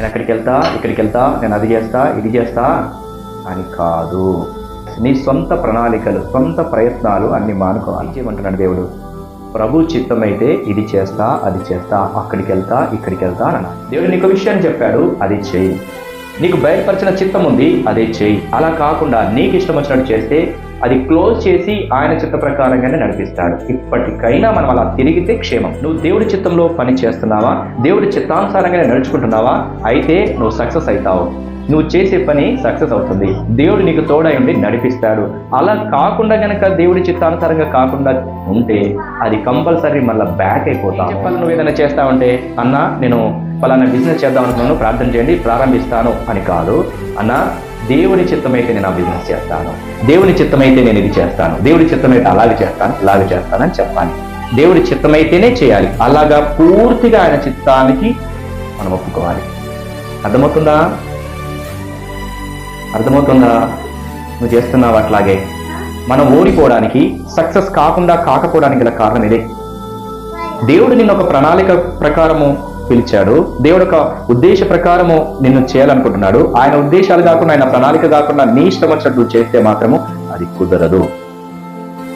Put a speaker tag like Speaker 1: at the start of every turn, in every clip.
Speaker 1: నేను అక్కడికి వెళ్తా ఇక్కడికి వెళ్తా నేను అది చేస్తా ఇది చేస్తా అని కాదు. నీ సొంత ప్రణాళికలు సొంత ప్రయత్నాలు అన్ని మానుకోవాలి. చేయమంటున్నాడు దేవుడు? ప్రభు చిత్తమైతే ఇది చేస్తా అది చేస్తా అక్కడికి వెళ్తా ఇక్కడికి వెళ్తా అన్న దేవుడు నీకు విషయాన్ని చెప్పాడు అది చేయి. నీకు బయలుపరిచిన చిత్తం ఉంది అదే చేయి. అలా కాకుండా నీకు ఇష్టం వచ్చినట్టు చేస్తే అది క్లోజ్ చేసి ఆయన చిత్త ప్రకారంగానే నడిపిస్తాడు. ఇప్పటికైనా మనం అలా తిరిగితే క్షేమం. నువ్వు దేవుడి చిత్తంలో పని చేస్తున్నావా? దేవుడి చిత్తానుసారంగానే నడుచుకుంటున్నావా? అయితే నువ్వు సక్సెస్ అవుతావు నువ్వు చేసే పని సక్సెస్ అవుతుంది. దేవుడు నీకు తోడై ఉండి నడిపిస్తాడు. అలా కాకుండా గనక దేవుడి చిత్తానుసారంగా కాకుండా ఉంటే అది కంపల్సరీ మళ్ళీ బ్యాక్ అయిపోతావు చెప్పాలి నువ్వు ఏదైనా చేస్తావంటే అన్న నేను ఫలానా బిజినెస్ చేద్దాం అనుకున్నాను. ప్రార్థన చేయండి ప్రారంభిస్తాను అని కాదు. అన్న దేవుని చిత్తమైతే నేను ఆ బిజినెస్ చేస్తాను. దేవుని చిత్తమైతే నేను ఇది చేస్తాను. దేవుడి చిత్తమైతే అలాగే చేస్తాను ఇలాగే చేస్తానని చెప్పాలి. దేవుడి చిత్తమైతేనే చేయాలి. అలాగా పూర్తిగా ఆయన చిత్తానికి మనం ఒప్పుకోవాలి. అర్థమవుతుందా? అర్థమవుతుందా? నువ్వు చేస్తున్నావు అట్లాగే. మనం ఓడిపోవడానికి సక్సెస్ కాకుండా కాకపోవడానికి గల కారణం ఇదే. దేవుడు నిన్న ఒక ప్రణాళిక ప్రకారము పిలిచాడు. దేవుడు ఒక ఉద్దేశ ప్రకారము నిన్ను చేయాలనుకుంటున్నాడు. ఆయన ఉద్దేశాలు కాకుండా ఆయన ప్రణాళిక కాకుండా నీ ఇష్టం వచ్చినట్టు చేస్తే మాత్రము అది కుదరదు.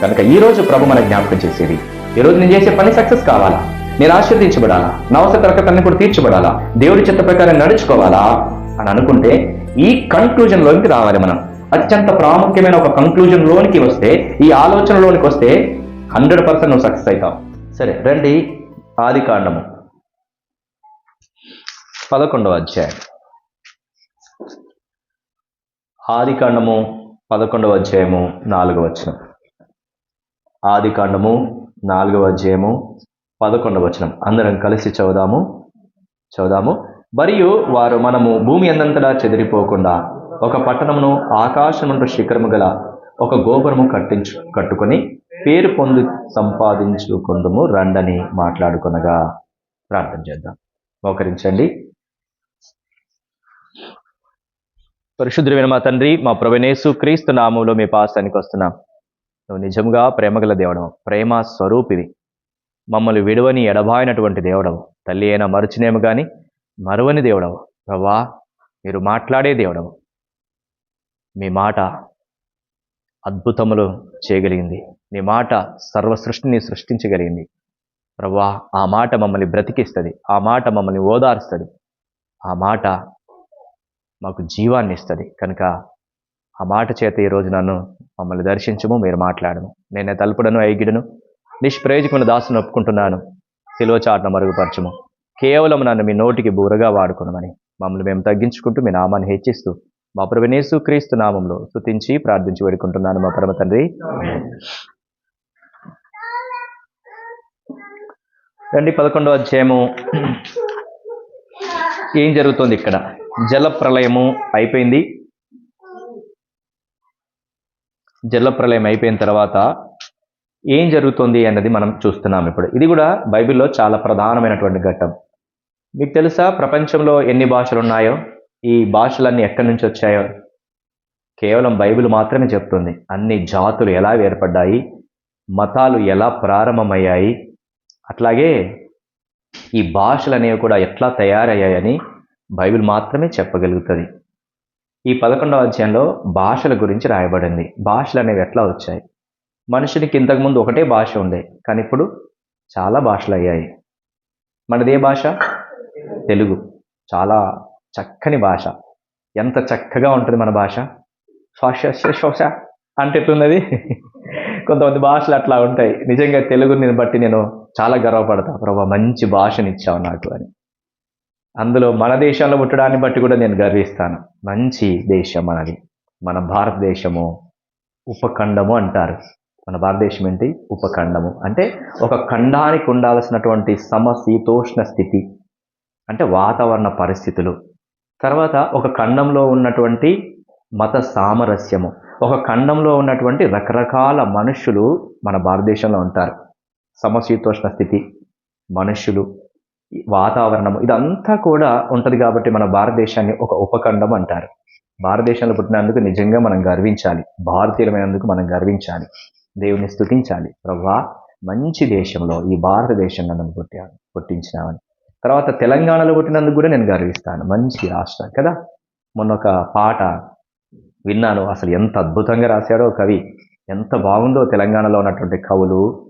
Speaker 1: కనుక ఈ రోజు ప్రభు మన జ్ఞాపకం చేసేది. ఈ రోజు నేను చేసే పని సక్సెస్ కావాలా? నేను ఆశీర్దించబడాలా నా అవసర తరగతి కూడా తీర్చబడాలా? దేవుడి చిత్త ప్రకారం నడుచుకోవాలా? అని అనుకుంటే ఈ కన్క్లూజన్ లోనికి రావాలి మనం. అత్యంత ప్రాముఖ్యమైన ఒక కంక్లూజన్ లోనికి వస్తే ఈ ఆలోచనలోనికి వస్తే హండ్రెడ్ పర్సెంట్ నువ్వు సక్సెస్ అవుతావు. సరే రండి. ఆది కాండము. పదకొండవ అధ్యాయం. ఆదికాండము పదకొండవ అధ్యాయము నాలుగవ వచనం. ఆదికాండము నాలుగవ అధ్యాయము పదకొండవ వచనం. అందరం కలిసి చదుదాము చదుదాము మరియు వారు మనము భూమి అందంతటా చెదిరిపోకుండా ఒక పట్టణమును ఆకాశముంటు శిఖరము గల ఒక గోపురము కట్టించు కట్టుకొని పేరు పొంది సంపాదించుకుందుము రండని మాట్లాడుకొనగా ప్రార్థన చేద్దాం. మోకరించండి. పరిశుద్ధుడైన మా తండ్రి మా ప్రవణేశు క్రీస్తు నామంలో మీ పాసానికి వస్తున్నాం. నువ్వు నిజంగా ప్రేమగల దేవుడవు ప్రేమ స్వరూపివి. మమ్మల్ని విడువని ఎడబాయినటువంటి దేవుడవు. తల్లి అయినా మరుచినేము కానీ మరువని దేవుడవు. ప్రభా మీరు మాట్లాడే దేవుడవు. మీ మాట అద్భుతములు చేయగలిగింది. నీ మాట సర్వ సృష్టిని సృష్టించగలిగింది. ప్రభా ఆ మాట మమ్మల్ని బ్రతికిస్తుంది. ఆ మాట మమ్మల్ని ఓదారుస్తుంది. ఆ మాట మాకు జీవాన్ని ఇస్తుంది. కనుక ఆ మాట చేత ఈరోజు నన్ను మమ్మల్ని దర్శించము మీరు మాట్లాడము. నేనే తలుపుడను ఐగిడను. నిష్ప్రయోజకమైన దాసును ఒప్పుకుంటున్నాను. సిలువ చాటును మరుగుపరచము. కేవలం నన్ను మీ నోటికి బూరగా వాడుకునమని మమ్మల్ని మేము తగ్గించుకుంటూ మీ నామాన్ని హెచ్చిస్తూ మా ప్రభునేసు క్రీస్తు నామంలో స్థుతించి ప్రార్థించి వేడుకుంటున్నాను మా పరమ తండ్రి. రండి పదకొండో అధ్యాయము. ఏం జరుగుతుంది ఇక్కడ? జల ప్రళయము అయిపోయింది. జల ప్రళయం అయిపోయిన తర్వాత ఏం జరుగుతుంది అన్నది మనం చూస్తున్నాం ఇప్పుడు. ఇది కూడా బైబిల్లో చాలా ప్రధానమైనటువంటి ఘట్టం. మీకు తెలుసా ప్రపంచంలో ఎన్ని భాషలు ఉన్నాయో? ఈ భాషలన్నీ ఎక్కడి నుంచి వచ్చాయో? కేవలం బైబిల్ మాత్రమే చెప్తుంది. అన్ని జాతులు ఎలా ఏర్పడ్డాయి? మతాలు ఎలా ప్రారంభమయ్యాయి? అట్లాగే ఈ భాషలు అనేవి కూడా ఎట్లా తయారయ్యాయని బైబిల్ మాత్రమే చెప్పగలుగుతుంది. ఈ పదకొండవ అధ్యాయంలో భాషల గురించి రాయబడింది. భాషలు అనేవి ఎట్లా వచ్చాయి? మనుషునికి ఇంతకుముందు ఒకటే భాష ఉండే కానీ ఇప్పుడు చాలా భాషలు అయ్యాయి. మనదే భాష? తెలుగు. చాలా చక్కని భాష. ఎంత చక్కగా ఉంటుంది మన భాష. శ్వాస శ్వాస అంటే ఎట్లున్నది? కొంతమంది భాషలు అట్లా ఉంటాయి. నిజంగా తెలుగుని బట్టి నేను చాలా గర్వపడతా. ప్రభావ మంచి భాషనిచ్చావు నాకు అని. అందులో మన దేశంలో పుట్టడాన్ని బట్టి కూడా నేను గర్విస్తాను. మంచి దేశం మనది. మన భారతదేశము ఉపఖండము అంటారు. మన భారతదేశం ఏంటి? ఉపఖండము. అంటే ఒక ఖండానికి ఉండాల్సినటువంటి సమశీతోష్ణ స్థితి. అంటే వాతావరణ పరిస్థితులు. తర్వాత ఒక ఖండంలో ఉన్నటువంటి మత సామరస్యము. ఒక ఖండంలో ఉన్నటువంటి రకరకాల మనుషులు మన భారతదేశంలో ఉంటారు. సమశీతోష్ణ స్థితి. మనుషులు. వాతావరణం ఇదంతా కూడా ఉంటుంది కాబట్టి మన భారతదేశాన్ని ఒక ఉపఖండం అంటారు. భారతదేశంలో పుట్టినందుకు నిజంగా మనం గర్వించాలి. భారతీయులమైనందుకు మనం గర్వించాలి. దేవుని స్థుతించాలి ప్రభా మంచి దేశంలో ఈ భారతదేశంలో నన్ను పుట్టాను పుట్టించినామని తర్వాత తెలంగాణలో పుట్టినందుకు కూడా నేను గర్విస్తాను. మంచి రాష్ట్రం కదా. మొన్న ఒక పాట విన్నాను. అసలు ఎంత అద్భుతంగా రాశాడో కవి. ఎంత బాగుందో తెలంగాణలో ఉన్నటువంటి కవులు.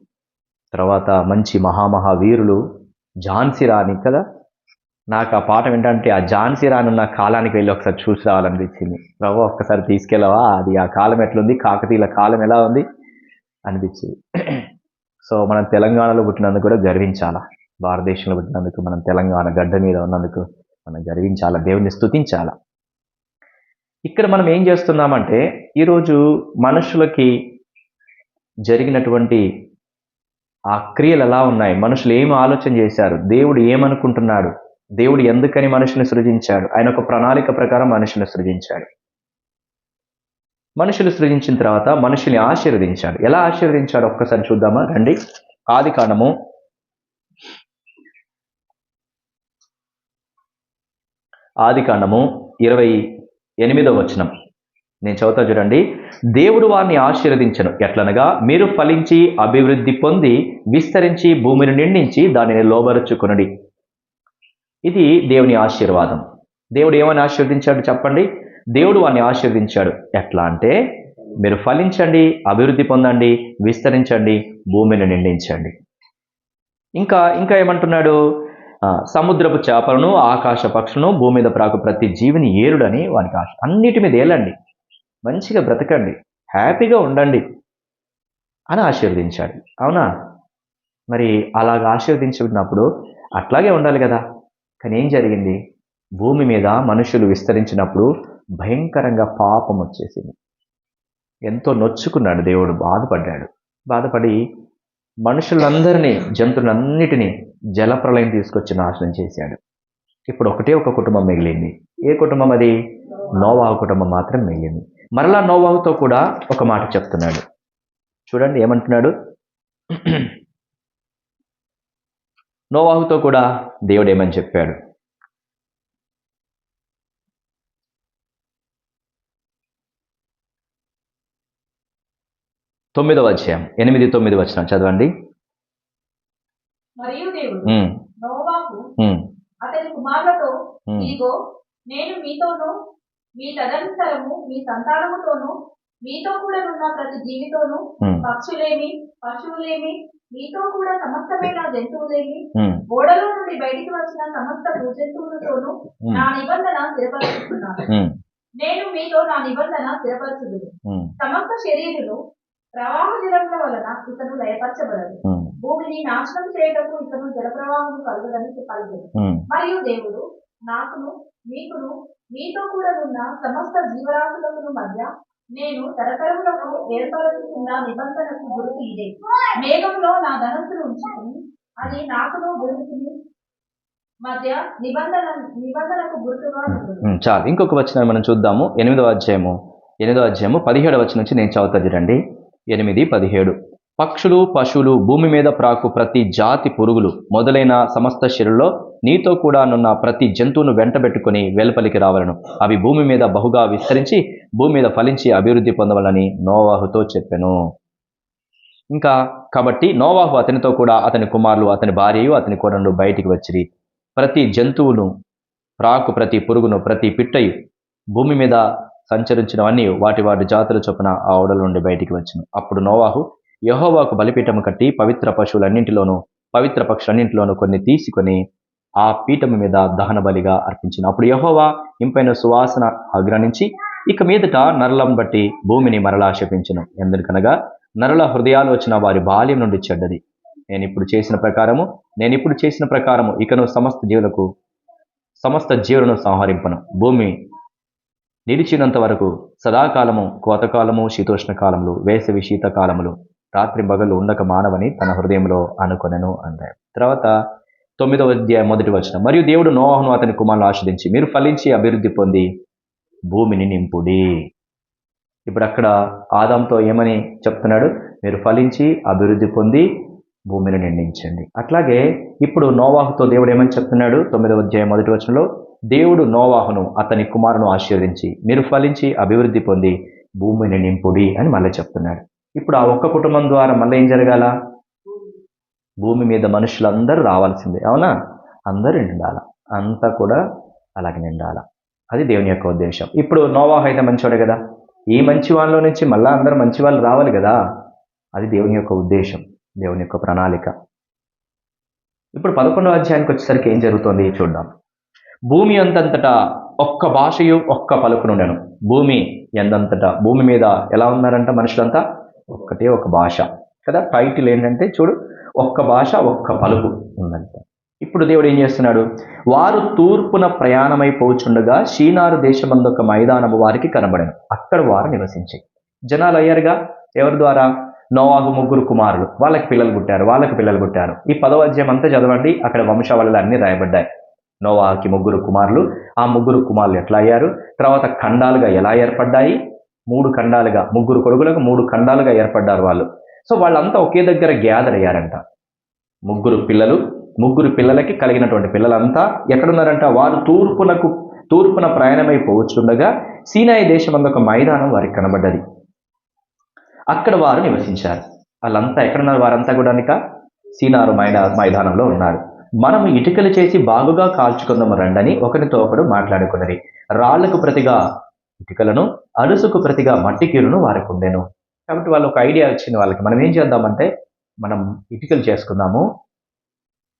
Speaker 1: తర్వాత మంచి మహామహావీరులు. ఝాన్సీ రాణి కదా? నాకు ఆ పాట ఏంటంటే ఆ ఝాన్సీ రాణి ఉన్న కాలానికి వెళ్ళి ఒకసారి చూసి రావాలనిపించింది. ప్రభు ఒక్కసారి తీసుకెళ్ళవా? అది ఆ కాలం ఎట్లుంది? కాకతీయుల కాలం ఎలా ఉంది? అనిపించింది. సో మనం తెలంగాణలో పుట్టినందుకు కూడా గర్వించాలా? భారతదేశంలో పుట్టినందుకు మనం తెలంగాణ గడ్డ మీద ఉన్నందుకు మనం గర్వించాలా? దేవుని స్తుతించాలా? ఇక్కడ మనం ఏం చేస్తున్నామంటే ఈరోజు మనుషులకి జరిగినటువంటి ఆ క్రియలు ఎలా ఉన్నాయి? మనుషులు ఏం ఆలోచన చేశారు? దేవుడు ఏమనుకుంటున్నాడు? దేవుడు ఎందుకని మనుషుని సృజించాడు? ఆయన ఒక ప్రణాళిక ప్రకారం మనుషుని సృజించాడు. మనుషులు సృజించిన తర్వాత మనుషుని ఆశీర్వదించాడు. ఎలా ఆశీర్వదించాడు? ఒక్కసారి చూద్దామా? రండి. ఆది కాండము. ఆది కాండము ఇరవై ఎనిమిదో వచనం. నేను చదువుతా చూడండి. దేవుడు వారిని ఆశీర్వదించను. ఎట్లనగా మీరు ఫలించి అభివృద్ధి పొంది విస్తరించి భూమిని నిండించి దానిని లోబరుచుకునడి. ఇది దేవుని ఆశీర్వాదం. దేవుడు ఏమని ఆశీర్వదించాడు చెప్పండి? దేవుడు వారిని ఆశీర్వదించాడు. ఎట్లా అంటే మీరు ఫలించండి అభివృద్ధి పొందండి విస్తరించండి భూమిని నిండించండి. ఇంకా ఇంకా ఏమంటున్నాడు? సముద్రపు చేపలను ఆకాశ పక్షులను భూమి మీద ప్రాకు ప్రతి జీవిని ఏరుడని వానికి ఆశ. అన్నిటి మీద ఏలండి. మంచిగా బ్రతకండి. హ్యాపీగా ఉండండి అని ఆశీర్వదించాడు. అవునా? మరి అలాగ ఆశీర్వదించినప్పుడు అట్లాగే ఉండాలి కదా. కానీ ఏం జరిగింది? భూమి మీద మనుషులు విస్తరించినప్పుడు భయంకరంగా పాపం వచ్చేసింది. ఎంతో నొచ్చుకున్నాడు దేవుడు బాధపడ్డాడు. బాధపడి మనుషులందరినీ జంతువులన్నిటినీ జలప్రలయం తీసుకొచ్చి నాశనం చేశాడు. ఇప్పుడు ఒకటే ఒక కుటుంబం మిగిలింది. ఏ కుటుంబం అది? నోవా కుటుంబం మాత్రం మిగిలింది. మరలా నోవాహుతో కూడా ఒక మాట చెప్తున్నాడు. చూడండి ఏమంటున్నాడు? నోవాహుతో కూడా దేవుడు ఏమని చెప్పాడు? తొమ్మిదవ అధ్యాయం. ఎనిమిది తొమ్మిది వచ్చిన చదవండి.
Speaker 2: అతని కుమారులతో ఇదిగో నేను మీతోను మీ తదనంతరము మీ సంతానముతోను మీతో కూడా ఉన్న ప్రతి జీవితోను పక్షులేమి పశువులేమి మీతో కూడా సమస్తమైన జంతువులేమి ఓడలో నుండి బయటికి వచ్చిన సమస్త భూజంతువులతోనూ నా నిబంధన స్థిరపరుచుకున్నాను. నేను మీతో నా నిబంధన స్థిరపరచుదు సమస్త శరీరులు ప్రవాహ జలముల వలన ఇతను లయపరచబడదు. భూమిని నాశనం చేయటకు ఇతను జలప్రవాహం కలుగదని చెప్పగలదు
Speaker 1: ఉమ్,
Speaker 2: మరియు దేవుడు నాకును మీకును మీతో కూడా ఉన్న సమస్త జీవరాశులకు మధ్య నేను తరతరములకు ఏర్పరచుకున్న నిబంధనకు గుర్తు ఇదే. మేఘంలో నా ధనస్సును ఉంచుకుని అది నాకును భూమికి మధ్య నిబంధన నిబంధనకు గుర్తుగా
Speaker 1: చాలు. ఇంకొక వచనం మనం చూద్దాము. ఎనిమిదవ అధ్యాయము. ఎనిమిదో అధ్యాయము పదిహేడు వచ్చిన నుంచి నేను చదువుతా చూడండి ఎనిమిది పదిహేడు. పక్షులు పశువులు భూమి మీద ప్రాకు ప్రతి జాతి పురుగులు మొదలైన సమస్త శిరులో నీతో కూడా నున్న ప్రతి జంతువును వెంటబెట్టుకుని వెలుపలికి రావాలను. అవి భూమి మీద బహుగా విస్తరించి భూమి మీద ఫలించి అభివృద్ధి పొందవాలని నోవాహుతో చెప్పాను. ఇంకా కాబట్టి నోవాహు అతనితో కూడా అతని కుమారులు అతని భార్యయు అతని కోడలు బయటికి వచ్చిరి. ప్రతి జంతువును ప్రాకు ప్రతి పురుగును ప్రతి పిట్టయు భూమి మీద సంచరించినవన్నీ వాటి వాటి జాతుల చొప్పున ఆ ఓడల నుండి బయటికి వచ్చును. అప్పుడు నోవాహు యహోవాకు బలిపీఠము కట్టి పవిత్ర పశువులన్నింటిలోనూ పవిత్ర పక్షులన్నింటిలోనూ కొన్ని తీసుకొని ఆ పీఠము మీద దహన బలిగా అర్పించిన. అప్పుడు యహోవా ఇంపైన సువాసన ఆగ్రహించి ఇక మీదట నరలం బట్టి భూమిని మరలా శపించను. ఎందుకనగా నరుల వచ్చిన వారి బాల్యం నుండి చెడ్డది. నేను ఇప్పుడు చేసిన ప్రకారము నేను ఇప్పుడు చేసిన ప్రకారము ఇకను సమస్త జీవులకు సమస్త జీవులను సంహరింపను. భూమి నిలిచినంత వరకు సదాకాలము కోతకాలము శీతోష్ణ కాలములు వేసవి శీతకాలములు రాత్రి పగలు ఉండక మానవని తన హృదయంలో అనుకొనెను అంటారు తర్వాత తొమ్మిదవ అధ్యాయం మొదటి వచనం. మరియు దేవుడు నోహను అతని కుమారులు ఆశ్రదించి మీరు ఫలించి అభివృద్ధి పొంది భూమిని నింపుడి. ఇప్పుడు అక్కడ ఆదాంతో ఏమని చెప్తున్నాడు? మీరు ఫలించి అభివృద్ధి పొంది భూమిని నిండించండి. అట్లాగే ఇప్పుడు నోవాహుతో దేవుడు ఏమని చెప్తున్నాడు? తొమ్మిదవ అధ్యాయం మొదటి వచనంలో దేవుడు నోవాహును అతని కుమారును ఆశీర్వదించి మీరు ఫలించి అభివృద్ధి పొంది భూమిని నింపుడి అని మళ్ళీ చెప్తున్నాడు. ఇప్పుడు ఆ ఒక్క కుటుంబం ద్వారా మళ్ళీ ఏం జరగాల? భూమి మీద మనుషులందరూ రావాల్సిందే. అవునా? అందరూ నిండాల. అంతా కూడా అలాగే నిండాల. అది దేవుని యొక్క ఉద్దేశం. ఇప్పుడు నోవా అయితే మంచివాడే కదా? ఈ మంచి వాళ్ళ నుంచి మళ్ళీ అందరూ మంచి వాళ్ళు రావాలి కదా? అది దేవుని యొక్క ఉద్దేశం. దేవుని యొక్క ప్రణాళిక. ఇప్పుడు పదకొండవ అధ్యాయానికి వచ్చేసరికి ఏం జరుగుతుంది చూద్దాం. భూమి అంతంతటా ఒక్క భాషయు ఒక్క పలుకునుండెను భూమి ఎంతంతటా? భూమి మీద ఎలా ఉన్నారంట మనుషులంతా? ఒక్కటే ఒక భాష. కదా? టైటిల్ ఏంటంటే చూడు ఒక్క భాష ఒక్క పలుకు ఉందంట. ఇప్పుడు దేవుడు ఏం చేస్తున్నాడు? వారు తూర్పున ప్రయాణమైపోచుండగా షీనారు దేశమందు ఒక మైదానము వారికి కనబడను. అక్కడ వారు నివసించి. జనాలు అయ్యారుగా? ఎవరి ద్వారా? నోవాహు ముగ్గురు కుమారులు. వాళ్ళకి పిల్లలు పుట్టారు వాళ్ళకి పిల్లలు పుట్టారు. ఈ పదవ అధ్యాయం అంతా చదవండి. అక్కడ వంశావళులు అన్ని రాయబడ్డాయి. నోవాకి ముగ్గురు కుమారులు. ఆ ముగ్గురు కుమారులు ఎట్లా అయ్యారు? తర్వాత ఖండాలుగా ఎలా ఏర్పడ్డాయి? మూడు ఖండాలుగా. ముగ్గురు కొడుకులకు మూడు ఖండాలుగా ఏర్పడ్డారు వాళ్ళు. సో వాళ్ళంతా ఒకే దగ్గర గ్యాదర్ అయ్యారంట. ముగ్గురు పిల్లలు ముగ్గురు పిల్లలకి కలిగినటువంటి పిల్లలంతా ఎక్కడున్నారంట? వారు తూర్పునకు తూర్పున ప్రయాణమై పోవచ్చుండగా సీనాయి దేశం ఒక మైదానం వారికి కనబడ్డది. అక్కడ వారు నివసించారు. వాళ్ళంతా ఎక్కడున్నారు? వారంతా కూడానిక? సీనారు మైదా మైదానంలో ఉన్నారు. మనము ఇటుకలు చేసి బాగుగా కాల్చుకుందాము రండని ఒకరితో ఒకడు మాట్లాడుకున్నది రాళ్ళకు ప్రతిగా ఇటుకలను అరుసుకు ప్రతిగా మట్టి కీరును వారికి ఉండేను. కాబట్టి వాళ్ళు ఒక ఐడియా వచ్చింది వాళ్ళకి. మనం ఏం చేద్దామంటే మనం ఇటుకలు చేసుకుందాము.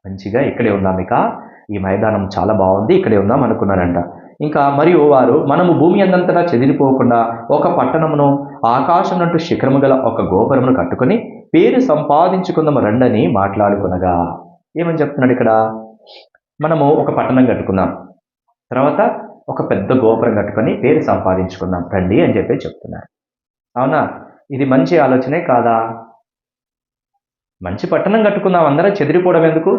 Speaker 1: మంచిగా ఇక్కడే ఉందాం ఇక. ఈ మైదానం చాలా బాగుంది ఇక్కడే ఉందాం అనుకున్నారంట. ఇంకా మరియు వారు మనము భూమి అందంతటా చెదిరిపోకుండా ఒక పట్టణమును ఆకాశం నుండి శిఖరము గల ఒక గోపురమును కట్టుకొని పేరు సంపాదించుకుందాము రండని మాట్లాడుకునగా. ఏమని చెప్తున్నాడు ఇక్కడ? మనము ఒక పట్టణం కట్టుకుందాం. తర్వాత ఒక పెద్ద గోపురం కట్టుకొని పేరు సంపాదించుకుందాం. రండి అని చెప్పి చెప్తున్నారు. అవునా? ఇది మంచి ఆలోచనే కాదా? మంచి పట్టణం కట్టుకుందాం అందరం చెదిరిపోవడం ఎందుకు?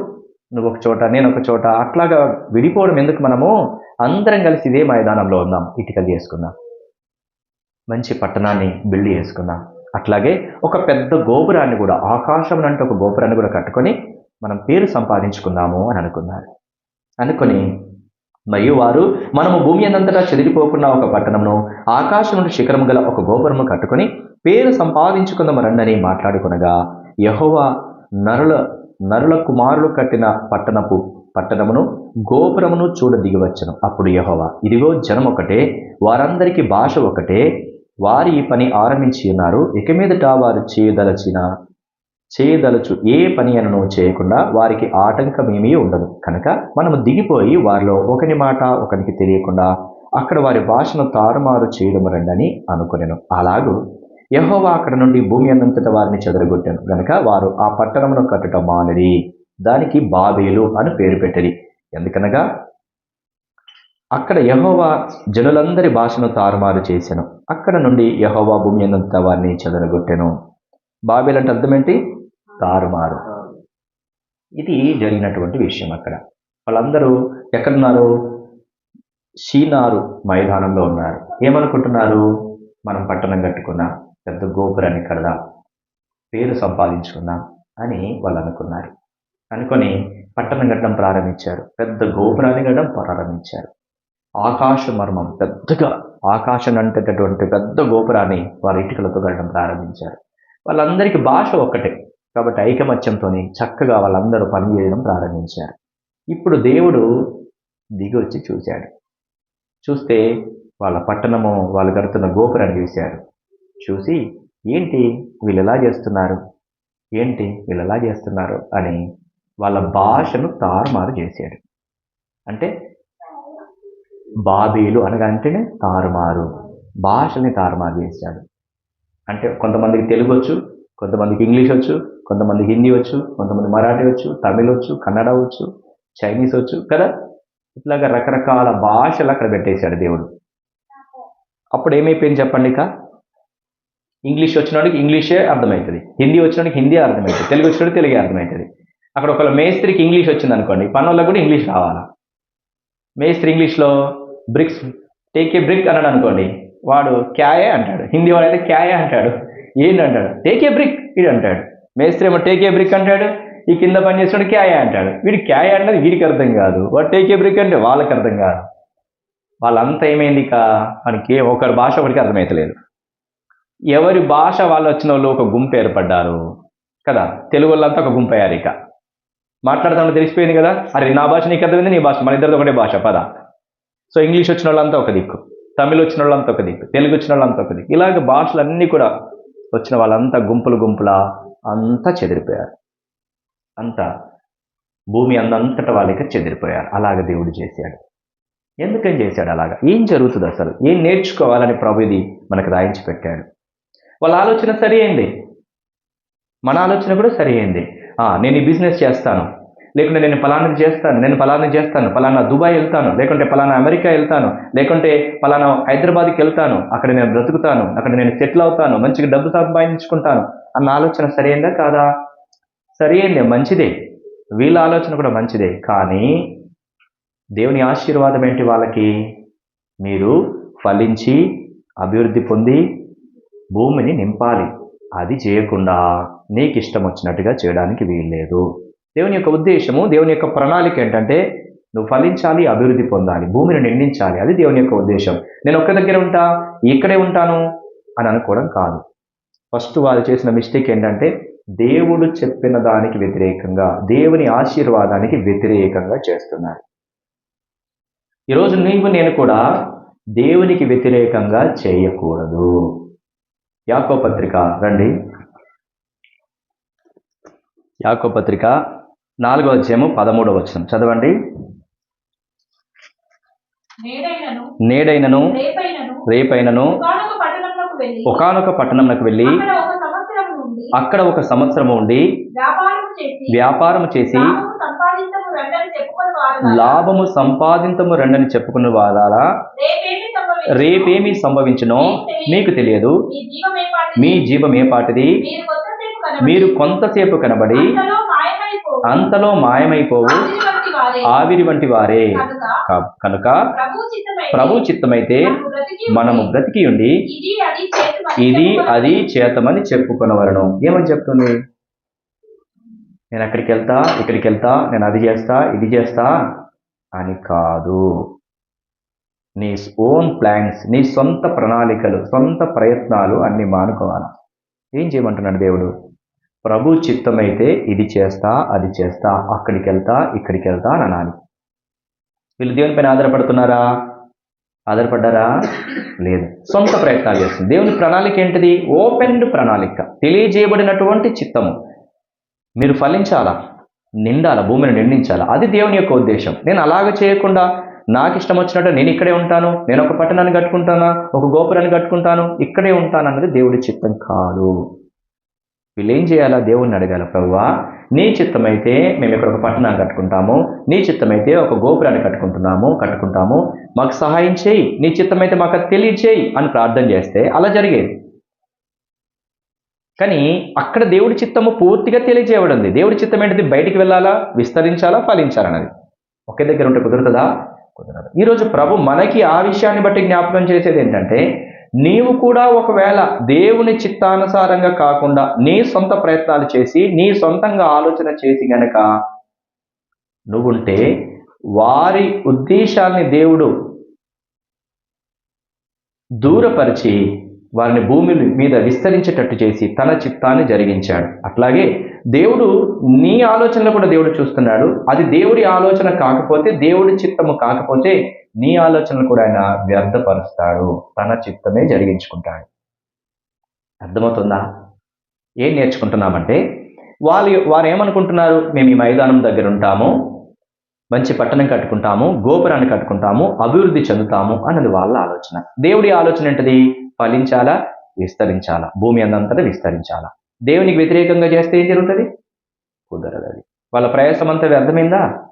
Speaker 1: నువ్వు ఒక చోట నేను ఒక చోట అట్లాగా విడిపోవడం ఎందుకు మనము? అందరం కలిసి ఇదే మైదానంలో ఉందాం ఇటుకలు చేసుకుందాం మంచి పట్టణాన్ని బిల్డ్ చేసుకుందాం అట్లాగే ఒక పెద్ద గోపురాన్ని కూడా ఆకాశం అంటే ఒక గోపురాన్ని కూడా కట్టుకొని మనం పేరు సంపాదించుకుందాము అని అనుకున్నారు. అనుకొని మరియు వారు మనము భూమి అందంతటా చెదిరిపోకుండా ఒక పట్టణమును ఆకాశం నుండి శిఖరము గల ఒక గోపురము కట్టుకొని పేరు సంపాదించుకుందాము రండని మాట్లాడుకునగా యహోవా నరుల నరుల కుమారులు కట్టిన పట్టణపు పట్టణమును గోపురమును చూడ దిగివచ్చను అప్పుడు యహోవా ఇదిగో జనం ఒకటే వారందరికీ భాష ఒకటే వారి ఈ పని ఆరంభించి ఉన్నారు. ఇక మీదట వారు చేయదలచిన చేయదలచు ఏ పని అనను చేయకుండా వారికి ఆటంకమేమీ ఉండదు. కనుక మనము దిగిపోయి వారిలో ఒకని మాట ఒకనికి తెలియకుండా అక్కడ వారి భాషను తారుమారు చేయడం రండని అనుకునేను. అలాగూ యహోవా అక్కడ నుండి భూమి అన్నంతట వారిని చెదరగొట్టాను. కనుక వారు ఆ పట్టణమును కట్టడం మానిది దానికి బాబేలు అని పేరు పెట్టింది ఎందుకనగా అక్కడ యహోవా జనులందరి భాషను తారుమారు చేశాను. అక్కడ నుండి యహోవా భూమి అన్నంతట వారిని చెదరగొట్టాను. బాబేలు అంటే అర్థం ఏంటి తారుమారు. ఇది జరిగినటువంటి విషయం అక్కడ. వాళ్ళందరూ ఎక్కడున్నారు? షీనారు మైదానంలో ఉన్నారు. ఏమనుకుంటున్నారు? మనం పట్టణం కట్టుకున్నాం. పెద్ద గోపురాన్ని కడదాం పేరు సంపాదించుకుందాం అని వాళ్ళు అనుకున్నారు. అనుకొని పట్టణం కట్టడం ప్రారంభించారు. పెద్ద గోపురాన్ని కట్టడం ప్రారంభించారు. ఆకాశ మర్మం పెద్దగా ఆకాశం అంటేటటువంటి పెద్ద గోపురాన్ని వారి ఇటుకలతో కట్టడం ప్రారంభించారు. వాళ్ళందరికీ భాష ఒక్కటే కాబట్టి ఐకమత్యంతో చక్కగా వాళ్ళందరూ పనిచేయడం ప్రారంభించారు. ఇప్పుడు దేవుడు దిగి వచ్చి చూశాడు. చూస్తే వాళ్ళ పట్టణము వాళ్ళు కడుతున్న గోపురాన్ని చూశాడు చూసి ఏంటి వీళ్ళలా చేస్తున్నారు? ఏంటి వీళ్ళు చేస్తున్నారు? అని వాళ్ళ భాషను తారుమారు చేశాడు. అంటే బాబీలు అనగా అంటేనే తారుమారు భాషని తారుమారు చేశాడు. అంటే కొంతమందికి తెలుగు వచ్చు కొంతమందికి ఇంగ్లీష్ వచ్చు కొంతమంది హిందీ వచ్చు కొంతమంది మరాఠీ వచ్చు తమిళ్ వచ్చు కన్నడ వచ్చు చైనీస్ వచ్చు కదా? ఇట్లాగా రకరకాల భాషలు అక్కడ పెట్టేశాడు దేవుడు. అప్పుడు ఏమైపోయింది చెప్పండి ఇక? ఇంగ్లీష్ వచ్చినోడికి ఇంగ్లీషే అర్థమవుతుంది హిందీ వచ్చినోడికి హిందీ అర్థమవుతుంది తెలుగు వచ్చినోడికి తెలుగే అర్థమవుతుంది అక్కడ ఒకవేళ మేస్త్రికి ఇంగ్లీష్ వచ్చింది అనుకోండి పనులకు కూడా ఇంగ్లీష్ రావాలా? మేస్త్రి ఇంగ్లీష్లో బ్రిక్స్ టేక్ ఏ బ్రిక్ అన్నాడు అనుకోండి వాడు క్యాయే అంటాడు. హిందీ వాడు అయితే క్యాయే అంటాడు. ఏంటి అంటాడు? టేక్ ఏ బ్రిక్ ఇది అంటాడు. మేస్త్రి ఏమో టేక్ ఏ బ్రిక్ అంటాడు. ఈ కింద పని చేస్తున్నాడు క్యాయే అంటాడు. వీడు క్యాయ అన్నది వీడికి అర్థం కాదు. వాడు టేక్ ఏ బ్రిక్ అంటే వాళ్ళకి అర్థం కాదు. వాళ్ళంతా ఏమైంది ఇక? మనకి ఒకరి భాష ఒకరికి అర్థమవుతలేదు ఎవరి భాష వాళ్ళు వచ్చిన వాళ్ళు ఒక గుంపు ఏర్పడ్డారు కదా? తెలుగు వాళ్ళంతా ఒక గుంపు అయ్యారు ఇక. మాట్లాడతామని తెలిసిపోయింది కదా? అరే నా భాష నీకు అర్థమైంది నీ భాష. మన ఇద్దరిది ఒకటే భాష పద. సో ఇంగ్లీష్ వచ్చిన వాళ్ళంతా ఒక దిక్కు. తమిళ్ వచ్చిన వాళ్ళంతా ఒక దిక్కు. తెలుగు వచ్చిన వాళ్ళంతా ఒక దిక్కు. ఇలాగ భాషలన్నీ కూడా వచ్చిన వాళ్ళంతా గుంపులు గుంపులా అంతా చెదిరిపోయారు. అంతా భూమి అందంతట వాళ్ళకి చెదిరిపోయారు. అలాగ దేవుడు చేశాడు. ఎందుకని చేశాడు అలాగా? ఏం జరుగుతుంది అసలు? ఏం నేర్చుకోవాలని ప్రభుది మనకు రాయించి పెట్టాడు. వాళ్ళ ఆలోచన సరి అయింది మన ఆలోచన కూడా సరి అయింది నేను ఈ బిజినెస్ చేస్తాను. లేకుంటే నేను ఫలానా చేస్తాను. నేను ఫలానా చేస్తాను. ఫలానా దుబాయ్ వెళ్తాను. లేకుంటే ఫలానా అమెరికా వెళ్తాను. లేకుంటే ఫలానా హైదరాబాద్కి వెళ్తాను. అక్కడ నేను బ్రతుకుతాను. అక్కడ నేను సెటిల్ అవుతాను. మంచిగా డబ్బు సంపాదించుకుంటాను అన్న ఆలోచన సరైందా కాదా? సరి మంచిదే. వీళ్ళ ఆలోచన కూడా మంచిదే. కానీ దేవుని ఆశీర్వాదం ఏంటి వాళ్ళకి? మీరు ఫలించి అభివృద్ధి పొంది భూమిని నింపాలి. అది చేయకుండా నీకు ఇష్టం వచ్చినట్టుగా చేయడానికి వీల్లేదు. దేవుని యొక్క ఉద్దేశము దేవుని యొక్క ప్రణాళిక ఏంటంటే నువ్వు ఫలించాలి అభివృద్ధి పొందాలి భూమిని నిండించాలి అది దేవుని యొక్క ఉద్దేశం. నేను ఒక్క దగ్గర ఉంటా ఇక్కడే ఉంటాను అని అనుకోవడం కాదు. ఫస్ట్ వాళ్ళు చేసిన మిస్టేక్ ఏంటంటే దేవుడు చెప్పిన దానికి వ్యతిరేకంగా దేవుని ఆశీర్వాదానికి వ్యతిరేకంగా చేస్తున్నారు. ఈరోజు నీవు నేను కూడా దేవునికి వ్యతిరేకంగా చేయకూడదు. యాకో పత్రిక రండి. యాకో పత్రిక నాలుగో అధ్యాయము పదమూడవ వచనం. చదవండి.
Speaker 2: నేడైనను రేపైనను ఒకానొక పట్టణంలోకి వెళ్ళి
Speaker 1: ఒకానొక పట్టణంకు వెళ్ళి
Speaker 2: అక్కడ ఒక సంవత్సరం నుండి
Speaker 1: అక్కడ ఒక సంవత్సరం ఉండి
Speaker 2: వ్యాపారం చేసి సంపాదించము రండని
Speaker 1: లాభము సంపాదించము రండని చెప్పుకున్న వాళ్ళ
Speaker 2: రేపేమి సంభవించును?
Speaker 1: మీకు తెలియదు
Speaker 2: మీ జీవం ఏ పాటిది? మీరు
Speaker 1: కొంతసేపు కనబడి
Speaker 2: అంతలో మాయమైపోవు. ఆవిరి వంటి వారే. కనుక ప్రభు చిత్తమైతే మనము బ్రతికి ఉండి ఇది అది చేతమని
Speaker 1: చెప్పుకొనవలను ఏమని చెప్తుంది నేను అక్కడికి వెళ్తా ఇక్కడికి వెళ్తా నేను అది చేస్తా ఇది చేస్తా అని కాదు నీ ఓన్ ప్లాన్స్ నీ సొంత ప్రణాళికలు సొంత ప్రయత్నాలు అన్నీ మానుకోవాలి. ఏం చేయమంటున్నాడు దేవుడు? ప్రభు చిత్తమైతే ఇది చేస్తా అది చేస్తా అక్కడికి వెళ్తా ఇక్కడికి వెళ్తా అనాలి. వీళ్ళు దేవుని పైన ఆధారపడుతున్నారా? ఆధారపడ్డారా? లేదు. సొంత ప్రయత్నాలు చేస్తుంది. దేవుని ప్రణాళిక ఏంటిది? ఓపెన్ ప్రణాళిక తెలియజేయబడినటువంటి చిత్తము. మీరు ఫలించాలా? నిండాలా? భూమిని నిండించాలా? అది దేవుని యొక్క ఉద్దేశం. నేను అలాగ చేయకుండా నాకు ఇష్టం వచ్చినట్టు నేను ఇక్కడే ఉంటాను నేను ఒక పట్టణాన్ని కట్టుకుంటానా ఒక గోపురాన్ని కట్టుకుంటాను ఇక్కడే ఉంటాను అన్నది దేవుడి చిత్తం కాదు. వీళ్ళు ఏం చేయాలా? దేవుణ్ణి అడగాల ప్రభువా నీ చిత్తమైతే మేము ఇక్కడ ఒక పట్టణాన్ని కట్టుకుంటాము నీ చిత్తమైతే ఒక గోపురాన్ని కట్టుకుంటున్నాము కట్టుకుంటాము. మాకు సహాయం చేయి నీ చిత్తమైతే మాకు అది తెలియచేయి అని ప్రార్థన చేస్తే అలా జరిగేది. కానీ అక్కడ దేవుడి చిత్తము పూర్తిగా తెలియజేయబడింది దేవుడి చిత్తం ఏంటిది బయటికి వెళ్ళాలా? విస్తరించాలా? ఫలించాలన్నది. ఒకే దగ్గర ఉంటే కుదురుతుందా? కుదరదు ఈరోజు ప్రభు మనకి ఆ విషయాన్ని బట్టి జ్ఞాపకం చేసేది ఏంటంటే నీవు కూడా ఒకవేళ దేవుని చిత్తానుసారంగా కాకుండా నీ సొంత ప్రయత్నాలు చేసి నీ సొంతంగా ఆలోచన చేసి గనక నువ్వుంటే వారి ఉద్దేశాల్ని దేవుడు దూరపరిచి వారిని భూమి మీద విస్తరించేటట్టు చేసి తన చిత్తాన్ని జరిగించాడు. అట్లాగే దేవుడు నీ ఆలోచనలు కూడా దేవుడు చూస్తున్నాడు. అది దేవుడి ఆలోచన కాకపోతే దేవుడి చిత్తము కాకపోతే నీ ఆలోచనలు కూడా ఆయన వ్యర్థపరుస్తాడు. తన చిత్తమే జరిగించుకుంటాడు. అర్థమవుతుందా? ఏం నేర్చుకుంటున్నామంటే వాళ్ళు వారు ఏమనుకుంటున్నారు మేము ఈ మైదానం దగ్గర ఉంటాము మంచి పట్టణం కట్టుకుంటాము గోపురాన్ని కట్టుకుంటాము అభివృద్ధి చెందుతాము అన్నది వాళ్ళ ఆలోచన. దేవుడి ఆలోచన ఏంటిది? ఫలించాలా? విస్తరించాలా? భూమి అందంతటా విస్తరించాలా? దేవునికి వ్యతిరేకంగా చేస్తే ఏం జరుగుతుంది? కుదరదు అది వాళ్ళ ప్రయాసం అంతా వ్యర్థమైందా?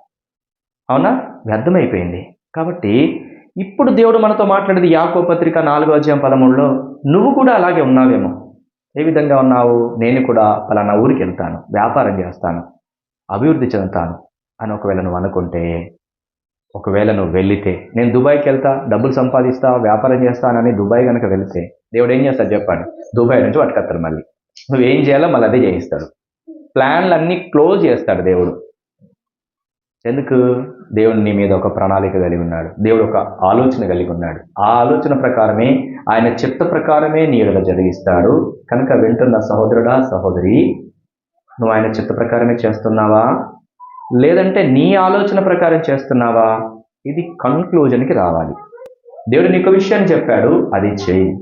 Speaker 1: అవునా? వ్యర్థమైపోయింది. కాబట్టి ఇప్పుడు దేవుడు మనతో మాట్లాడేది యాకో పత్రిక నాలుగో అధ్యాయం పదమూడులో నువ్వు కూడా అలాగే ఉన్నావేమో. ఏ విధంగా ఉన్నావు? నేను కూడా పలానా ఊరికి వెళ్తాను వ్యాపారం చేస్తాను. అభివృద్ధి చెందుతాను. అని ఒకవేళ నువ్వు అనుకుంటే ఒకవేళ నువ్వు వెళితే నేను దుబాయ్కి వెళ్తా డబ్బులు సంపాదిస్తా వ్యాపారం చేస్తానని దుబాయ్ కనుక వెళితే దేవుడు ఏం చేస్తాడు చెప్పండి? దుబాయ్ నుంచి పట్టుకొస్తాడు మళ్ళీ. నువ్వు ఏం చేయాలో మళ్ళీ అదే చేయిస్తాడు. ప్లాన్లు అన్నీ క్లోజ్ చేస్తాడు దేవుడు. ఎందుకు? దేవుడు నీ మీద ఒక ప్రణాళిక కలిగి ఉన్నాడు. దేవుడు ఒక ఆలోచన కలిగి ఉన్నాడు. ఆ ఆలోచన ప్రకారమే ఆయన చిత్త ప్రకారమే నీ జరిగిస్తాడు. కనుక వింటున్న సహోదరుడా సహోదరి నువ్వు ఆయన చిత్త ప్రకారమే చేస్తున్నావా? లేదంటే నీ ఆలోచన ప్రకారం చేస్తున్నావా? ఇది కన్క్లూజన్కి రావాలి. దేవుడు నీకు విషయాన్ని చెప్పాడు అది చేయి.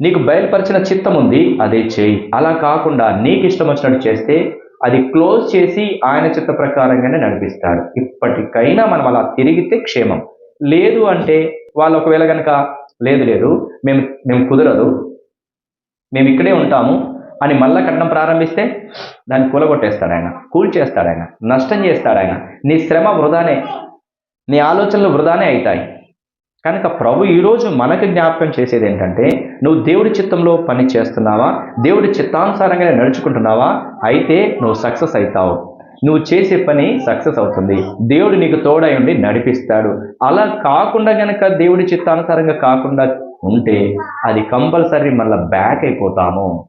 Speaker 1: నీకు బయలుపరిచిన చిత్తం ఉంది అదే చేయి. అలా కాకుండా నీకు ఇష్టం వచ్చినట్టు చేస్తే అది క్లోజ్ చేసి ఆయన చిత్త ప్రకారంగానే నడిపిస్తాడు. ఇప్పటికైనా మనం అలా తిరిగితే క్షేమం. లేదు అంటే వాళ్ళు ఒకవేళ కనుక లేదు లేదు మేము మేము కుదరదు. మేము ఇక్కడే ఉంటాము. అని మళ్ళా కట్టడం ప్రారంభిస్తే దాన్ని కూలగొట్టేస్తాడు ఆయన. కూల్చేస్తాడు ఆయన. నష్టం చేస్తాడు ఆయన. నీ శ్రమ వృధానే. నీ ఆలోచనలు వృధానే అవుతాయి కనుక ప్రభు ఈరోజు మనకు జ్ఞాపకం చేసేది ఏంటంటే నువ్వు దేవుడి చిత్తంలో పని చేస్తున్నావా? దేవుడి చిత్తానుసారంగానే నడుచుకుంటున్నావా? అయితే నువ్వు సక్సెస్ అవుతావు నువ్వు చేసే పని సక్సెస్ అవుతుంది. దేవుడు నీకు తోడై ఉండి నడిపిస్తాడు. అలా కాకుండా గనక దేవుడి చిత్తానుసారంగా కాకుండా ఉంటే అది కంపల్సరీ మళ్ళీ బ్యాక్ అయిపోతాము.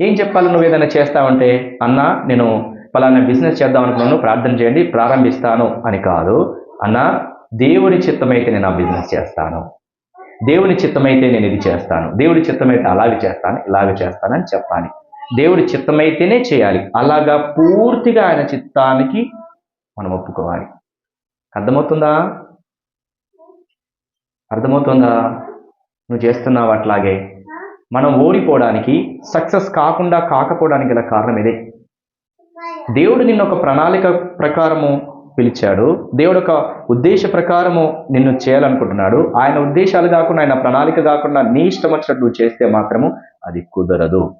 Speaker 1: ఏం చెప్పాలి నువ్వు ఏదైనా చేస్తావంటే అన్నా నేను పలానా బిజినెస్ చేద్దాం అనుకున్నాను ప్రార్థన చేయండి ప్రారంభిస్తాను అని కాదు. అన్నా దేవుడి చిత్తమైతే నేను ఆ బిజినెస్ చేస్తాను. దేవుని చిత్తమైతే నేను ఇది చేస్తాను. దేవుడి చిత్తమైతే అలాగే చేస్తాను ఇలాగే చేస్తాను అని చెప్పాలి. దేవుడి చిత్తమైతేనే చేయాలి. అలాగా పూర్తిగా ఆయన చిత్తానికి మనం ఒప్పుకోవాలి. అర్థమవుతుందా? అర్థమవుతుందా? నువ్వు చేస్తున్నావు అట్లాగే. మనం ఓడిపోవడానికి సక్సెస్ కాకుండా కాకపోవడానికి గల కారణం ఇదే. దేవుడు నిన్ను ఒక ప్రణాళిక ప్రకారము పిలిచాడు. దేవుడు ఒక ఉద్దేశ ప్రకారము నిన్ను చేయాలనుకుంటున్నాడు. ఆయన ఉద్దేశాలు కాకుండా ఆయన ప్రణాళిక కాకుండా నీ ఇష్టం వచ్చినట్టు నువ్వు చేస్తే మాత్రము అది కుదరదు.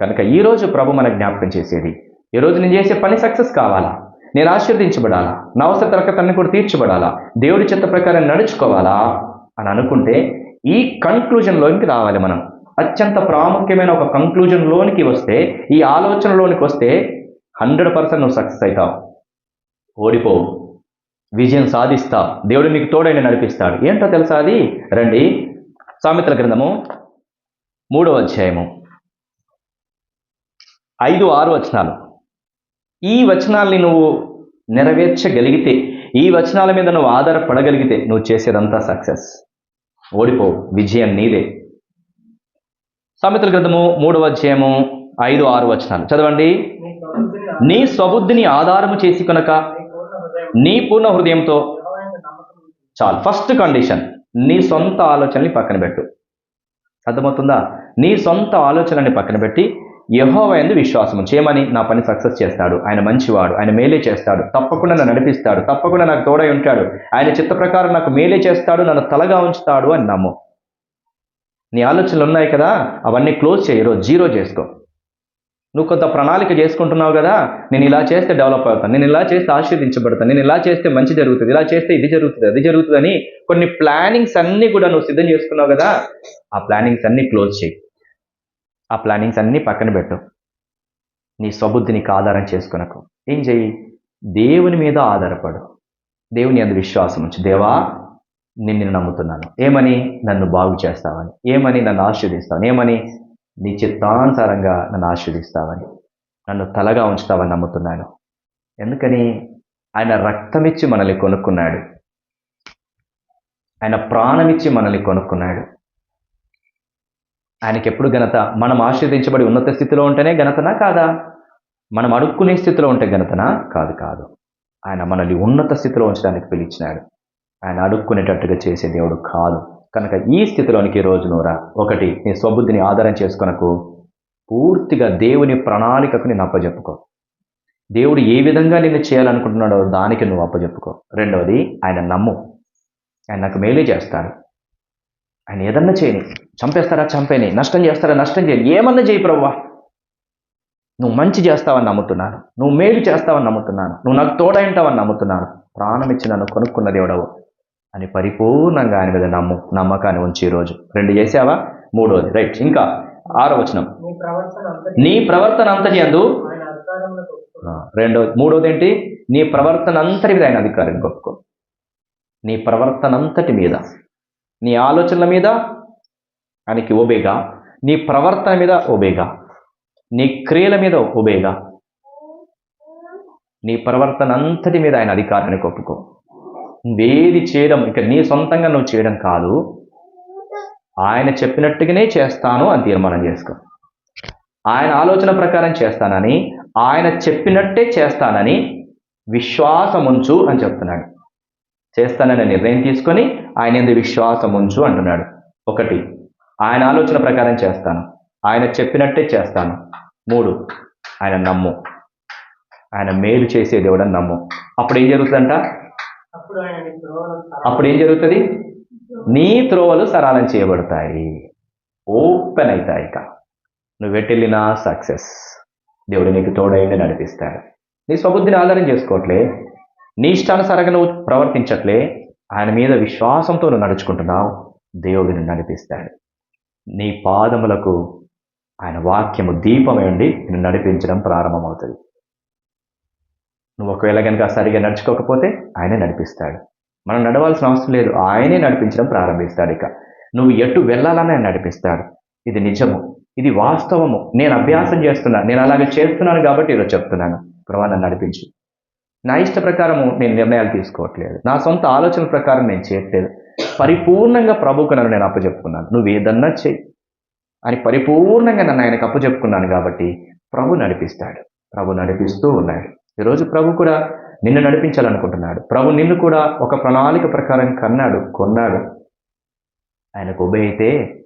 Speaker 1: కనుక ఈ రోజు ప్రభు మన జ్ఞాపకం చేసేది ఈ రోజు నేను చేసే పని సక్సెస్ కావాలా? నేను ఆశీర్దించబడాలా నా అవసర తరగతి కూడా తీర్చబడాలా? దేవుడి చెత్త ప్రకారం నడుచుకోవాలా? అని అనుకుంటే ఈ కంక్లూజన్లోనికి రావాలి మనం. అత్యంత ప్రాముఖ్యమైన ఒక కంక్లూజన్లోనికి వస్తే ఈ ఆలోచనలోనికి వస్తే హండ్రెడ్ పర్సెంట్ నువ్వు సక్సెస్ అవుతావు ఓడిపోవు. విజయం సాధిస్తావు. దేవుడు నీకు తోడైన నడిపిస్తాడు. ఏంటో తెలుసా అది? రండి. సామెతల గ్రంథము మూడవ అధ్యాయము. ఐదు ఆరు వచనాలు. ఈ వచనాల్ని నువ్వు నెరవేర్చగలిగితే ఈ వచనాల మీద నువ్వు ఆధారపడగలిగితే నువ్వు చేసేదంతా సక్సెస్ ఓడిపోవు. విజయం నీదే. సామెతల గ్రంథము మూడవ అధ్యాయము ఐదు ఆరు వచనాలు. చదవండి.
Speaker 3: నీ
Speaker 1: స్వబుద్ధిని ఆధారము చేసి కనుక
Speaker 3: నీ పూర్ణ హృదయంతో
Speaker 1: చాలు. ఫస్ట్ కండిషన్ నీ సొంత ఆలోచనని పక్కన పెట్టు. అర్థమవుతుందా? నీ సొంత ఆలోచనని పక్కన పెట్టి యహోవ ఎందు విశ్వాసం చేయమని నా పని సక్సెస్ చేస్తాడు. ఆయన మంచివాడు. ఆయన మేలే చేస్తాడు. తప్పకుండా నన్ను నడిపిస్తాడు. తప్పకుండా నాకు తోడై ఉంటాడు. ఆయన చిత్త ప్రకారం నాకు మేలే చేస్తాడు. నన్ను తలగా ఉంచుతాడు అని నమ్ము. నీ ఆలోచనలు ఉన్నాయి కదా? అవన్నీ క్లోజ్ చేయి. ఈరోజు జీరో చేసుకో. నువ్వు కొంత ప్రణాళిక చేసుకుంటున్నావు కదా? నేను ఇలా చేస్తే డెవలప్ అవుతాను. నేను ఇలా చేస్తే ఆశీర్దించబడతాను నేను ఇలా చేస్తే మంచి జరుగుతుంది. ఇలా చేస్తే ఇది జరుగుతుంది. అది జరుగుతుంది అని కొన్ని ప్లానింగ్స్ అన్నీ కూడా నువ్వు సిద్ధం చేసుకున్నావు కదా? ఆ ప్లానింగ్స్ అన్నీ క్లోజ్ చేయి. ఆ ప్లానింగ్స్ అన్నీ పక్కన పెట్టు. నీ స్వబుద్ధినికి ఆధారం చేసుకునకు. ఏం చెయ్యి? దేవుని మీద ఆధారపడు. దేవుని అందు విశ్వాసం ఉంచు. దేవా నిన్ను నమ్ముతున్నాను. ఏమని? నన్ను బాగు చేస్తావని. ఏమని? నన్ను ఆశీర్దిస్తావని ఏమని? నీ చిత్తానుసారంగా నన్ను ఆశీర్దిస్తావని నన్ను తలగా ఉంచుతావని నమ్ముతున్నాను. ఎందుకని? ఆయన రక్తమిచ్చి మనల్ని కొనుక్కున్నాడు. ఆయన ప్రాణమిచ్చి మనల్ని కొనుక్కున్నాడు. ఆయనకి ఎప్పుడు ఘనత? మనం ఆశీర్దించబడి ఉన్నత స్థితిలో ఉంటేనే ఘనతనా కాదా? మనం అడుక్కునే స్థితిలో ఉంటే ఘనతనా? కాదు కాదు. ఆయన మనల్ని ఉన్నత స్థితిలో ఉంచడానికి పిలిచినాడు. ఆయన అడుక్కునేటట్టుగా చేసే దేవుడు కాదు. కనుక ఈ స్థితిలోనికి రోజు నూరా. ఒకటి నీ స్వబుద్ధిని ఆధారం చేసుకునకు. పూర్తిగా దేవుని ప్రణాళికకు నేను అప్పజెప్పుకో. దేవుడు ఏ విధంగా నిన్ను చేయాలనుకుంటున్నాడో దానికి నువ్వు అప్పజెప్పుకో. రెండవది ఆయన నమ్ము. ఆయన నాకు మేలే చేస్తాడు. ఆయన ఏదన్నా చేయని చంపేస్తారా చంపేని నష్టం చేస్తారా నష్టం చేయని ఏమన్నా చేయి ప్రవ్వా. నువ్వు మంచి చేస్తావని నమ్ముతున్నాను నువ్వు మేలు చేస్తావని నమ్ముతున్నాను నువ్వు నాకు తోడైంటావని నమ్ముతున్నాను. ప్రాణం ఇచ్చి నన్ను కొనుక్కున్న దేవుడవు అని పరిపూర్ణంగా ఆయన మీద నమ్ము నమ్మకాన్ని ఉంచి ఈరోజు. రెండు చేసావా? మూడోది. రైట్. ఇంకా ఆరో వచనం.
Speaker 3: నీ ప్రవర్తన అంతటి
Speaker 1: అందు రెండోది మూడోది ఏంటి నీ ప్రవర్తన అంతటి మీద ఆయన అధికారాన్ని ఒప్పుకో నీ ప్రవర్తన అంతటి మీద. నీ ఆలోచనల మీద ఆయనకి ఓబేగా నీ ప్రవర్తన మీద ఓబేగా నీ క్రియల మీద ఓబేగా. నీ ప్రవర్తన అంతటి మీద ఆయన అధికారాన్ని ఒప్పుకో నువ్వేది చేయడం ఇక నీ సొంతంగా నువ్వు చేయడం కాదు. ఆయన చెప్పినట్టుగానే చేస్తాను అని తీర్మానం చేసుకో. ఆయన ఆలోచన ప్రకారం చేస్తానని ఆయన చెప్పినట్టే చేస్తానని విశ్వాసం ఉంచు అని చెప్తున్నాడు. చేస్తానని నిర్ణయం తీసుకొని ఆయన ఎందు విశ్వాసం ఉంచు అంటున్నాడు. ఒకటి ఆయన ఆలోచన ప్రకారం చేస్తాను. ఆయన చెప్పినట్టే చేస్తాను. మూడు ఆయన నమ్ము. ఆయన మేలు చేసే దేవుడని నమ్ము. అప్పుడు ఏం జరుగుతుందంట?
Speaker 3: అప్పుడు
Speaker 1: ఏం జరుగుతుంది? నీ త్రోవలు సరళం చేయబడతాయి. ఓపెన్ అవుతాయి ఇక. నువ్వు వెట్టెళ్ళినా సక్సెస్. దేవుడు నీకు తోడైండి నడిపిస్తాడు. నీ స్వబుద్ధిని ఆధారం చేసుకోవట్లే. నీ ఇష్టానుసారంగా నువ్వు ప్రవర్తించట్లే. ఆయన మీద విశ్వాసంతో నువ్వు నడుచుకుంటున్నావు. దేవుడు నిన్ను నడిపిస్తాడు. నీ పాదములకు ఆయన వాక్యము దీపమై ఉండి నిన్ను నడిపించడం ప్రారంభమవుతుంది. నువ్వు ఒకవేళ కనుక సరిగా నడుచుకోకపోతే ఆయనే నడిపిస్తాడు. మనం నడవాల్సిన అవసరం లేదు. ఆయనే నడిపించడం ప్రారంభిస్తాడు ఇక. నువ్వు ఎటు వెళ్ళాలని ఆయన నడిపిస్తాడు. ఇది నిజము. ఇది వాస్తవము. నేను అభ్యాసం చేస్తున్నాను నేను అలాగే చేస్తున్నాను కాబట్టి ఈరోజు చెప్తున్నాను. ప్రభా నన్ను నడిపించు. నా ఇష్ట ప్రకారము నేను నిర్ణయాలు తీసుకోవట్లేదు. నా సొంత ఆలోచన ప్రకారం నేను చేయట్లేదు. పరిపూర్ణంగా ప్రభుకు నన్ను నేను అప్పచెప్పుకున్నాను. నువ్వు ఏదన్నా చెయ్యి. అని పరిపూర్ణంగా నన్ను ఆయనకు అప్పచెప్పుకున్నాను కాబట్టి ప్రభు నడిపిస్తాడు. ప్రభు నడిపిస్తూ ఉన్నాడు. ఈరోజు ప్రభు కూడా నిన్ను నడిపించాలనుకుంటున్నాడు. ప్రభు నిన్ను కూడా ఒక ప్రణాళిక ప్రకారం కన్నాడు కొన్నాడు. ఆయనకు ఉభయతే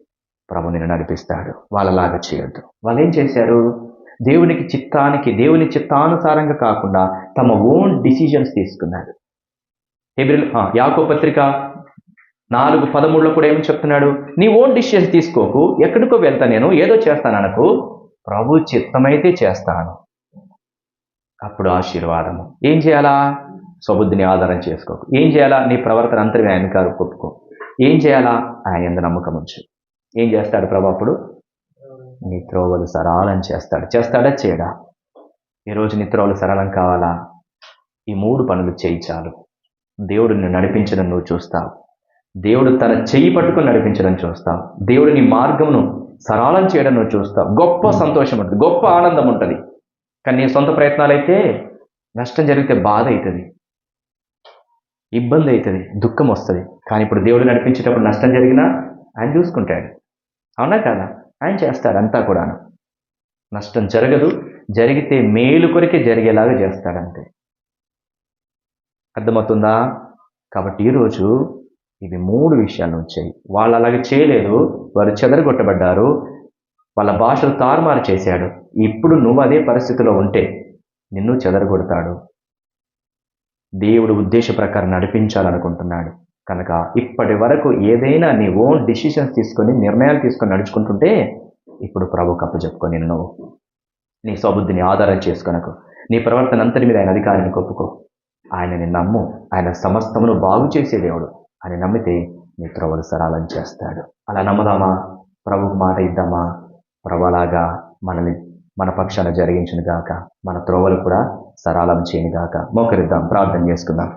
Speaker 1: ప్రభు నిన్ను నడిపిస్తాడు. వాళ్ళలాగా చేయొద్దు. వాళ్ళు ఏం చేశారు? దేవునికి చిత్తానికి దేవుని చిత్తానుసారంగా కాకుండా తమ ఓన్ డిసిజన్స్ తీసుకున్నారు హెబ్రిల్ యాకో పత్రిక నాలుగు పదమూడులో కూడా ఏమి చెప్తున్నాడు? నీ ఓన్ డిసిషన్స్ తీసుకోకు ఎక్కడికో వెళ్తా నేను ఏదో చేస్తాను అనకు ప్రభు చిత్తమైతే చేస్తాను. అప్పుడు ఆశీర్వాదము. ఏం చేయాలా? స్వబుద్ధిని ఆధారం చేసుకోకు. ఏం చేయాలా? నీ ప్రవర్తన అంతర్వి ఆయన కారు ఒప్పుకో ఏం చేయాలా? ఆయన ఎందు నమ్మకం ఉంచు. ఏం చేస్తాడు ప్రభు అప్పుడు? నీ త్రోవలు సరళం చేస్తాడు. చేస్తాడా? చేయడా? ఈరోజు నిద్రలు సరళం కావాలా? ఈ మూడు పనులు చేయి చాలు. దేవుడు నిన్ను నడిపించడం నువ్వు చూస్తావు. దేవుడు తన చెయ్యి పట్టుకొని నడిపించడం చూస్తావు. దేవుడు నీ మార్గమును సరళం చేయడం నువ్వు చూస్తావు. గొప్ప సంతోషం ఉంటుంది గొప్ప ఆనందం ఉంటుంది. కానీ నీ సొంత ప్రయత్నాలైతే నష్టం జరిగితే బాధ అవుతుంది. ఇబ్బంది అవుతుంది దుఃఖం వస్తుంది. కానీ ఇప్పుడు దేవుడు నడిపించేటప్పుడు నష్టం జరిగినా ఆయన చూసుకుంటాడు. అవునా కదా? ఆయన చేస్తాడు అంతా కూడాను. నష్టం జరగదు జరిగితే మేలు కొరికే జరిగేలాగా చేస్తాడంతే. అర్థమవుతుందా? కాబట్టి ఈరోజు ఇవి మూడు విషయాలు వచ్చాయి. వాళ్ళు అలాగే చేయలేదు. వారు చెదరగొట్టబడ్డారు. వాళ్ళ భాషలు తారుమారు చేశాడు. ఇప్పుడు నువ్వు అదే పరిస్థితిలో ఉంటే నిన్ను చెదరగొడతాడు. దేవుడు ఉద్దేశ ప్రకారం నడిపించాలనుకుంటున్నాడు. కనుక ఇప్పటి వరకు ఏదైనా నీ ఓన్ డిసిషన్స్ తీసుకొని నిర్ణయాలు తీసుకొని నడుచుకుంటుంటే ఇప్పుడు ప్రభు కప్పు చెప్పుకొని నిన్ను నువ్వు నీ స్వబుద్ధిని ఆధారం చేసుకొనకు. నీ ప్రవర్తన అంతటి మీద ఆయన అధికారిని ఒప్పుకో ఆయనని నమ్ము. ఆయన సమస్తమును బాగు చేసే దేవుడు. అని నమ్మితే నీ త్రవలు సరళం చేస్తాడు. అలా నమ్మదామా? ప్రభుకు మాట ఇద్దామా? ప్రభలాగా మనల్ని మన పక్షాన జరిగించిన గాక మన త్రోవలు కూడా సరళం చేయని గాక మోకరిద్దాం. ప్రార్థన చేసుకుందాం.